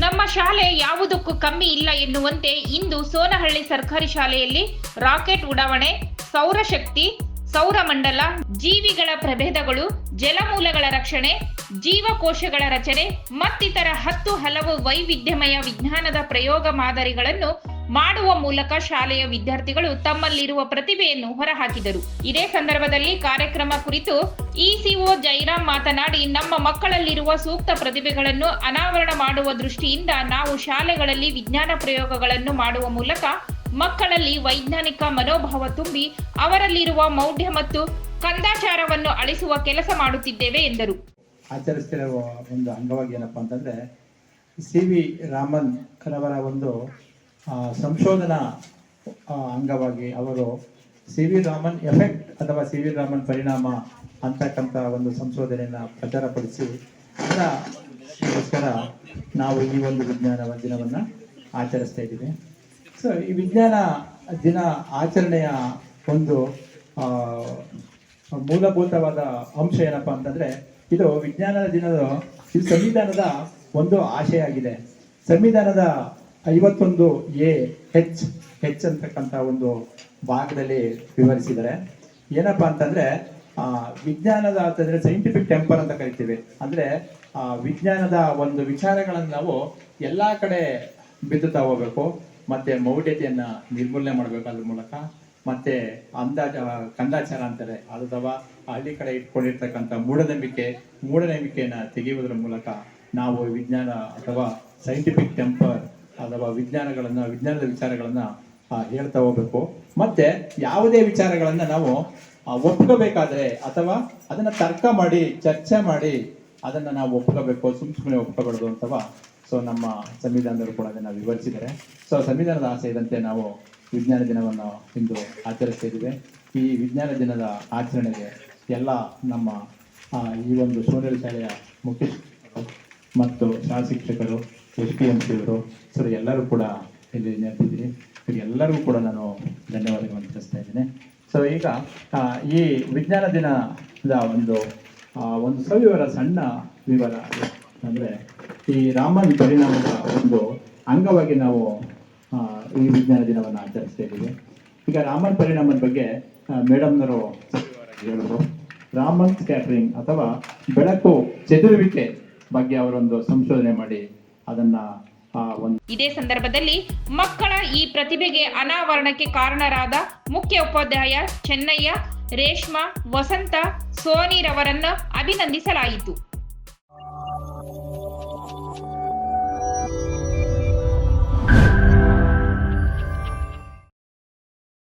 ನಮ್ಮ ಶಾಲೆ ಯಾವುದಕ್ಕೂ ಕಮ್ಮಿ ಇಲ್ಲ ಎನ್ನುವಂತೆ ಇಂದು ಸೋನಹಳ್ಳಿ ಸರ್ಕಾರಿ ಶಾಲೆಯಲ್ಲಿ ರಾಕೆಟ್ ಉಡಾವಣೆ, ಸೌರಶಕ್ತಿ, ಸೌರಮಂಡಲ, ಜೀವಿಗಳ ಪ್ರಭೇದಗಳು, ಜಲಮೂಲಗಳ ರಕ್ಷಣೆ, ಜೀವಕೋಶಗಳ ರಚನೆ ಮತ್ತಿತರ ಹತ್ತು ಹಲವು ವೈವಿಧ್ಯಮಯ ವಿಜ್ಞಾನದ ಪ್ರಯೋಗ ಮಾದರಿಗಳನ್ನು ಮಾಡುವ ಮೂಲಕ ಶಾಲೆಯ ವಿದ್ಯಾರ್ಥಿಗಳು ತಮ್ಮಲ್ಲಿರುವ ಪ್ರತಿಭೆಯನ್ನು ಹೊರಹಾಕಿದರು. ಇದೇ ಸಂದರ್ಭದಲ್ಲಿ ಕಾರ್ಯಕ್ರಮ ಕುರಿತು ಇಸಿಒ ಜೈರಾಮ್ ಮಾತನಾಡಿ, ನಮ್ಮ ಮಕ್ಕಳಲ್ಲಿರುವ ಸೂಕ್ತ ಪ್ರತಿಭೆಗಳನ್ನು ಅನಾವರಣ ಮಾಡುವ ದೃಷ್ಟಿಯಿಂದ ನಾವು ಶಾಲೆಗಳಲ್ಲಿ ವಿಜ್ಞಾನ ಪ್ರಯೋಗಗಳನ್ನು ಮಾಡುವ ಮೂಲಕ ಮಕ್ಕಳಲ್ಲಿ ವೈಜ್ಞಾನಿಕ ಮನೋಭಾವ ತುಂಬಿ, ಅವರಲ್ಲಿರುವ ಮೌಢ್ಯ ಮತ್ತು ಕಂದಾಚಾರವನ್ನು ಅಳಿಸುವ ಕೆಲಸ ಮಾಡುತ್ತಿದ್ದೇವೆ ಎಂದರು. ಆಚರಿಸ್ತಿರುವ ಒಂದು ಅಂಗವಾಗಿ ಏನಪ್ಪಾ ಅಂತಂದ್ರೆ ಸಿ ವಿ ರಾಮನ್ ರವರ ಒಂದು ಸಂಶೋಧನಾ ಅಂಗವಾಗಿ ಅವರು ಸಿ ವಿ ರಾಮನ್ ಎಫೆಕ್ಟ್ ಅಥವಾ ಸಿ ವಿ ರಾಮನ್ ಪರಿಣಾಮ ಅಂತಕ್ಕಂಥ ಒಂದು ಸಂಶೋಧನೆಯನ್ನು ಪ್ರಚಾರಪಡಿಸಿ ಅದಕ್ಕೋಸ್ಕರ ನಾವು ಈ ಒಂದು ವಿಜ್ಞಾನ ದಿನವನ್ನು ಆಚರಿಸ್ತಾ ಇದ್ದೀವಿ. ಸೊ ಈ ವಿಜ್ಞಾನ ದಿನ ಆಚರಣೆಯ ಒಂದು ಮೂಲಭೂತವಾದ ಅಂಶ ಏನಪ್ಪ ಅಂತಂದ್ರೆ, ಇದು ವಿಜ್ಞಾನದ ದಿನದ, ಇದು ಸಂವಿಧಾನದ ಒಂದು ಆಶೆಯಾಗಿದೆ ಸಂವಿಧಾನದ ಐವತ್ತೊಂದು ಎ ಹೆಚ್ ಹೆಚ್ ಅಂತಕ್ಕಂಥ ಒಂದು ಭಾಗದಲ್ಲಿ ವಿವರಿಸಿದ್ದಾರೆ. ಏನಪ್ಪಾ ಅಂತಂದ್ರೆ ವಿಜ್ಞಾನದ ಅಂತಂದ್ರೆ ಸೈಂಟಿಫಿಕ್ ಟೆಂಪರ್ ಅಂತ ಕರಿತೀವಿ. ಅಂದ್ರೆ ವಿಜ್ಞಾನದ ಒಂದು ವಿಚಾರಗಳನ್ನು ನಾವು ಎಲ್ಲಾ ಕಡೆ ಬಿದ್ದುತ್ತಾ ಹೋಗ್ಬೇಕು. ಮತ್ತೆ ಮೌಢ್ಯತೆಯನ್ನ ನಿರ್ಮೂಲನೆ ಮಾಡಬೇಕು ಅದ್ರ ಮೂಲಕ. ಮತ್ತೆ ಅಂದಾಜ, ಕಂದಾಚಾರ ಅಂತಾರೆ. ಅಥವಾ ಹಳ್ಳಿ ಕಡೆ ಇಟ್ಕೊಂಡಿರ್ತಕ್ಕಂಥ ಮೂಢನಂಬಿಕೆ, ಮೂಢನಂಬಿಕೆಯನ್ನು ತೆಗೆಯುವುದರ ಮೂಲಕ ನಾವು ವಿಜ್ಞಾನ ಅಥವಾ ಸೈಂಟಿಫಿಕ್ ಟೆಂಪರ್ ಅಥವಾ ವಿಜ್ಞಾನಗಳನ್ನ, ವಿಜ್ಞಾನದ ವಿಚಾರಗಳನ್ನ ಹೇಳ್ತಾ ಹೋಗ್ಬೇಕು. ಮತ್ತೆ ಯಾವುದೇ ವಿಚಾರಗಳನ್ನ ನಾವು ಒಪ್ಕೋಬೇಕಾದ್ರೆ ಅಥವಾ ಅದನ್ನ ತರ್ಕ ಮಾಡಿ, ಚರ್ಚೆ ಮಾಡಿ ಅದನ್ನ ನಾವು ಒಪ್ಕೋಬೇಕು, ಸುಮ್ ಸುಮ್ಮನೆ ಒಪ್ಕೋಬಾರ್ದು ಅಂತವಾ. ಸೊ ನಮ್ಮ ಸಂವಿಧಾನದವರು ಕೂಡ ಅದನ್ನ ವಿವರಿಸಿದ್ದಾರೆ. ಸೊ ಸಂವಿಧಾನದ ಆಸೆ ಇದಂತೆ ನಾವು ವಿಜ್ಞಾನ ದಿನವನ್ನು ಇಂದು ಆಚರಿಸ್ತಾ ಇದ್ದೀವಿ. ಈ ವಿಜ್ಞಾನ ದಿನದ ಆಚರಣೆಗೆ ಎಲ್ಲ ನಮ್ಮ ಈ ಒಂದು ಸೋನಲ್ ಶಾಲೆಯ ಮುಖ್ಯ ಮತ್ತು ಶಾಲಾ ಶಿಕ್ಷಕರು ಎಸ್ ಪಿ ಎಂ ಪಿಯವರು ಸರ್ ಎಲ್ಲರೂ ಕೂಡ ಇಲ್ಲಿ ನೆನಪಿದ್ದೀನಿ ಎಲ್ಲರಿಗೂ ಕೂಡ ನಾನು ಧನ್ಯವಾದಗಳನ್ನು ತಿಳಿಸ್ತಾ ಇದ್ದೀನಿ. ಸೊ ಈಗ ಈ ವಿಜ್ಞಾನ ದಿನದ ಒಂದು ಒಂದು ಸವಿವರ ಸಣ್ಣ ವಿವರ ಅಂದರೆ ಈ ರಾಮನ್ ಪರಿಣಾಮದ ಒಂದು ಅಂಗವಾಗಿ ನಾವು ಈ ವಿಜ್ಞಾನ ದಿನವನ್ನು ಆಚರಿಸ್ತಾ ಇದ್ದೀವಿ. ಈಗ ರಾಮನ್ ಪರಿಣಾಮದ ಬಗ್ಗೆ ಮೇಡಮ್ನವರು ಹೇಳಿದ್ರು. ರಾಮನ್ ಸ್ಕ್ಯಾಟ್ರಿಂಗ್ ಅಥವಾ ಬೆಳಕು ಚದುರುವಿಕೆ ಬಗ್ಗೆ ಅವರೊಂದು ಸಂಶೋಧನೆ ಮಾಡಿ ಅದನ್ನ ಇದೇ ಸಂದರ್ಭದಲ್ಲಿ ಮಕ್ಕಳ ಈ ಪ್ರತಿಭೆಗೆ ಅನಾವರಣಕ್ಕೆ ಕಾರಣರಾದ ಮುಖ್ಯ ಉಪಾಧ್ಯಾಯ ಚೆನ್ನಯ್ಯ, ರೇಷ್ಮಾ, ವಸಂತ ಸೋನಿರವರನ್ನ ಅಭಿನಂದಿಸಲಾಯಿತು.